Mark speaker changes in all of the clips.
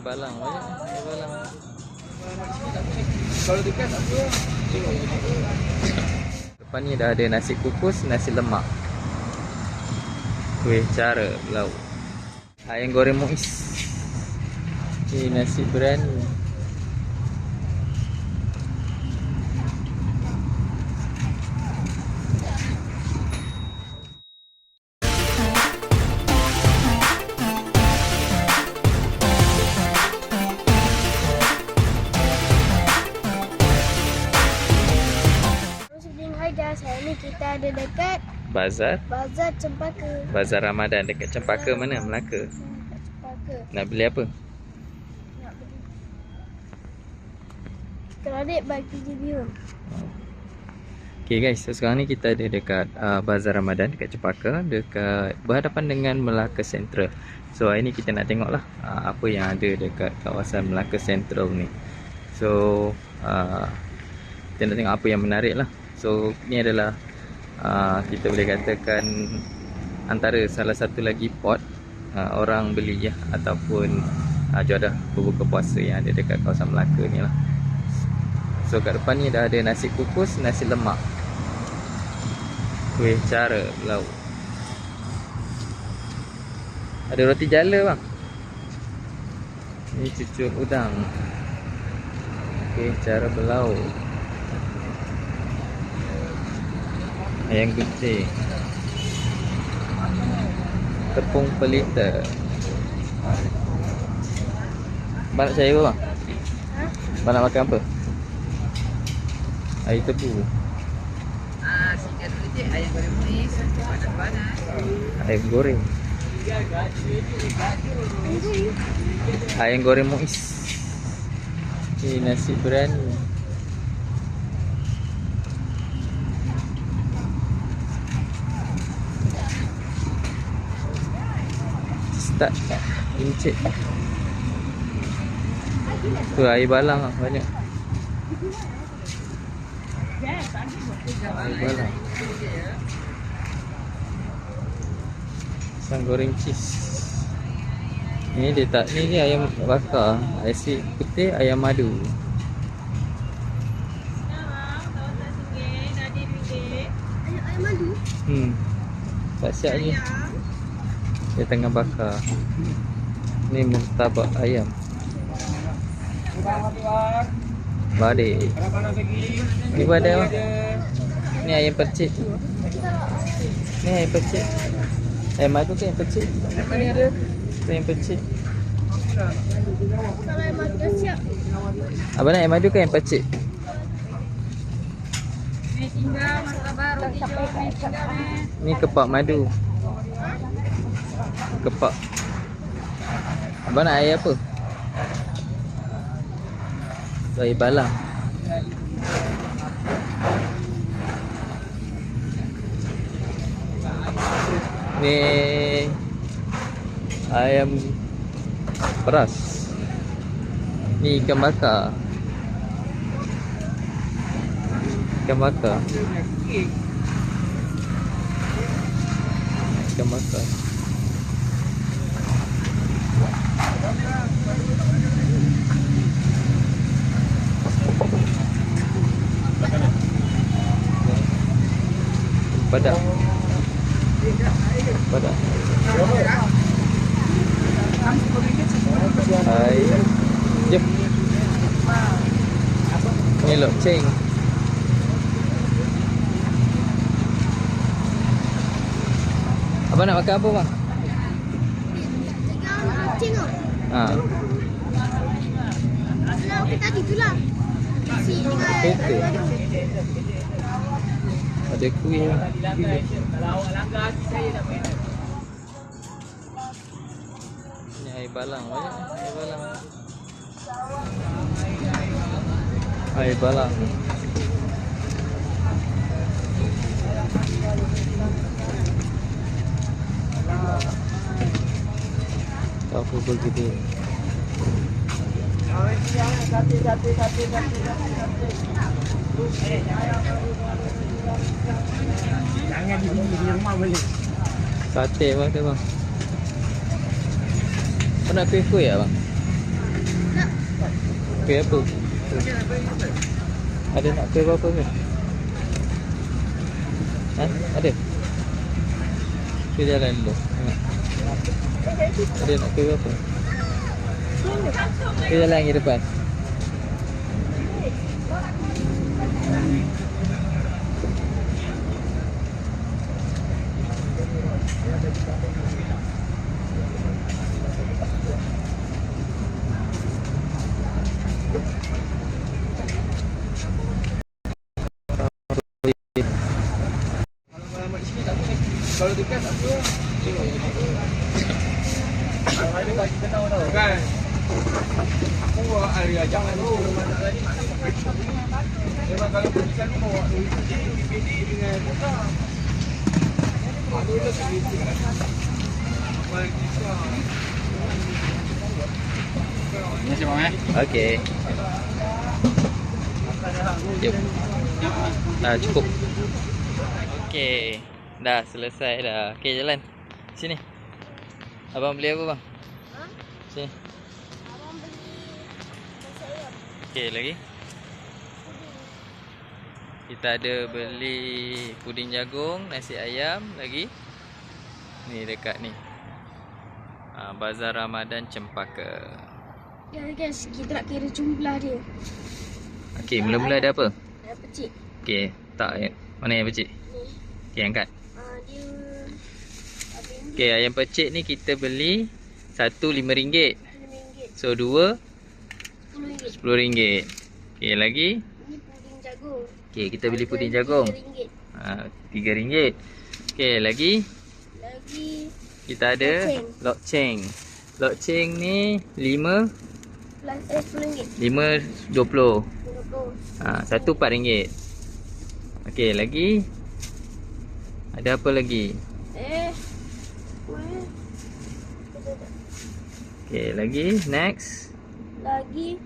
Speaker 1: Balang banyak balang.
Speaker 2: Kalau dekat apa?
Speaker 1: Depan ni dah ada nasi kukus, nasi lemak. Kuih cara lauk. Ayam goreng muis. Ni nasi biryani.
Speaker 3: Ada dekat
Speaker 1: Bazar.
Speaker 3: Bazar Cempaka
Speaker 1: Bazar Ramadan dekat Cempaka mana? Melaka.
Speaker 3: Dekat Cempaka
Speaker 1: Nak beli apa?
Speaker 3: Nak beli adik bagi review
Speaker 1: Okay guys, so sekarang ni kita ada dekat uh, Bazar Ramadan dekat Cepaka dekat berhadapan dengan Melaka Central. So hari ni kita nak tengok lah uh, apa yang ada dekat kawasan Melaka Central ni. So uh, kita nak tengok apa yang menarik lah. So ni adalah uh, kita boleh katakan antara salah satu lagi pot uh, orang beli ya ataupun uh, juadah berbuka puasa yang ada dekat kawasan Melaka ni lah. So kat depan ni dah ada nasi kukus, nasi lemak. Kuih cara lauk. Ada roti jala bang. Ni cucuk udang. Kuih cara berlauk. Ayam kucing. Tepung pelita. Abang nak cari apa bang?
Speaker 3: Ha?
Speaker 1: Abang nak makan apa? Air tebu.
Speaker 2: Ah, ayam goreng panas-panas.
Speaker 1: Ayam goreng. Ayam goreng muis. Ni nasi biryani. Start Encik. Tu air balang lah banyak. Air balang. Pisang goreng cheese. Ni dia tak Ni dia ayam bakar. Nasi putih ayam madu. Hmm. Tak siap je Dia tengah bakar. Ni murtabak ayam. Balik. Ni pun ada Ni ayam percik Ni ayam percik Ayam madu ke ayam percik
Speaker 2: Mana ada?
Speaker 1: Tu ayam percik Abang nak ayam madu ke ayam percik Ni kepak madu Kepak. Abang nak air apa? Air balang Ni Ayam Peras. Ni ikan bakar. Ikan bakar. Ikan bakar Padak Padak Hai Jom Ni loceng Abang nak makan apa bang?
Speaker 3: Tiga orang kucing tau
Speaker 1: Ha,
Speaker 3: Kalau okey tadi tu lah Nasi dengan
Speaker 1: ada kuih.
Speaker 2: Kalau awak langgar saya tak.
Speaker 1: Ni air balang banyak air balang. Air balang. Tahu begitu.
Speaker 2: Jangan di sini di rumah boleh.
Speaker 1: Sate bang tu bang. Kau nak kuih-kuih ya bang? Kuih apa? Ada nak kuih apa-apa ke? Ha? Ada? Kita jalan dulu. Tengok. Ada nak kuih apa? Kita jalan ke depan.
Speaker 2: Kalau dekat tak apa. Kalau tahu tau. Kan. Area jangan tu. Memang kalau pergi sana bawa duit PPD dengan buka. Tu sendiri. Bagi Ini siapa eh?
Speaker 1: Okey. Jom. Dah cukup. Okey. Dah selesai dah. Okey jalan. Sini. Abang beli apa bang? Sini.
Speaker 3: Abang beli nasi ayam.
Speaker 1: Okey lagi. Kita ada beli puding jagung, nasi ayam lagi. Ni dekat ni. Ha, Bazar Ramadan Cempaka.
Speaker 3: Ya guys, kita nak kira jumlah dia.
Speaker 1: Okey, mula-mula ada apa?
Speaker 3: Ada pecik.
Speaker 1: Okey, tak. Mana yang pecik?
Speaker 3: Ni.
Speaker 1: Okey, angkat.
Speaker 3: Ah, dia
Speaker 1: Okey, ayam pecik ni kita beli satu RM5.
Speaker 3: RM5.
Speaker 1: So dua
Speaker 3: RM10.
Speaker 1: RM10. Okey, lagi.
Speaker 3: Ini puding jagung.
Speaker 1: Okey, kita beli puding jagung.
Speaker 3: RM3.
Speaker 1: Ha, RM3. Okey, lagi
Speaker 3: Lagi
Speaker 1: kita ada
Speaker 3: Lokceng.
Speaker 1: lokceng. Lokceng ni 5
Speaker 3: plus eh RM10.
Speaker 1: 5 20.
Speaker 3: RM20.
Speaker 1: Ha, satu RM4. Okey, lagi ada apa lagi?
Speaker 3: Eh.
Speaker 1: Okey, lagi next
Speaker 3: Lagi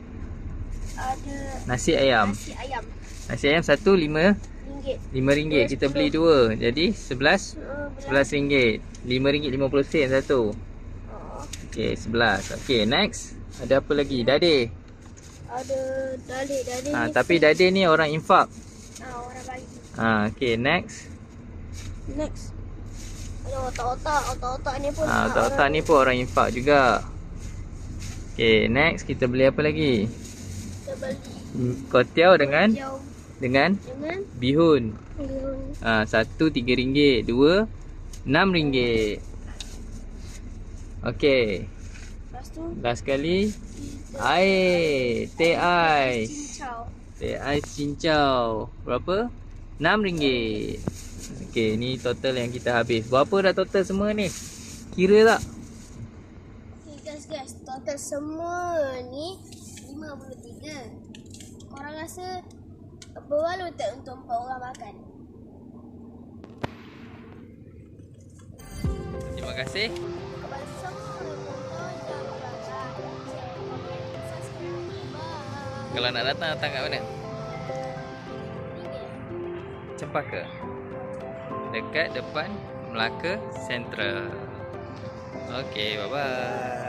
Speaker 3: ada
Speaker 1: nasi ayam.
Speaker 3: nasi ayam.
Speaker 1: Nasi ayam satu lima
Speaker 3: RM5.
Speaker 1: lima ringgit. Kita beli dua. Jadi sebelas sebelas ringgit. Lima ringgit lima puluh sen satu.
Speaker 3: Oh,
Speaker 1: Okey, sebelas. Okey, next. Ada apa lagi? Dade.
Speaker 3: ada dalih dalih
Speaker 1: Ha, tapi dade ni orang infak.
Speaker 3: Ah, orang bagi.
Speaker 1: Ha, okey, next.
Speaker 3: Next. Ada otak-otak, otak-otak ni pun.
Speaker 1: Ha, otak-otak ni pun orang infak juga. Okey, next kita beli apa lagi?
Speaker 3: Kita beli
Speaker 1: Hmm, Kotiau dengan
Speaker 3: jauh
Speaker 1: dengan
Speaker 3: dengan
Speaker 1: bihun.
Speaker 3: bihun.
Speaker 1: Ha, satu tiga ringgit, dua enam ringgit. Okey,
Speaker 3: Lepas tu
Speaker 1: last
Speaker 3: kita
Speaker 1: air, teh ais.
Speaker 3: cincau.
Speaker 1: Teh ais cincau. Berapa? enam ringgit. Okey, ni total yang kita habis. Berapa dah total semua ni? Kira tak?
Speaker 3: Okay guys guys, total semua ni 53. Korang rasa berapa tak untuk empat orang makan?
Speaker 1: Terima kasih.
Speaker 3: Kepada semua.
Speaker 1: Kalau nak datang datang kat mana? Cempaka. Dekat depan Melaka Central. Okey, bye bye.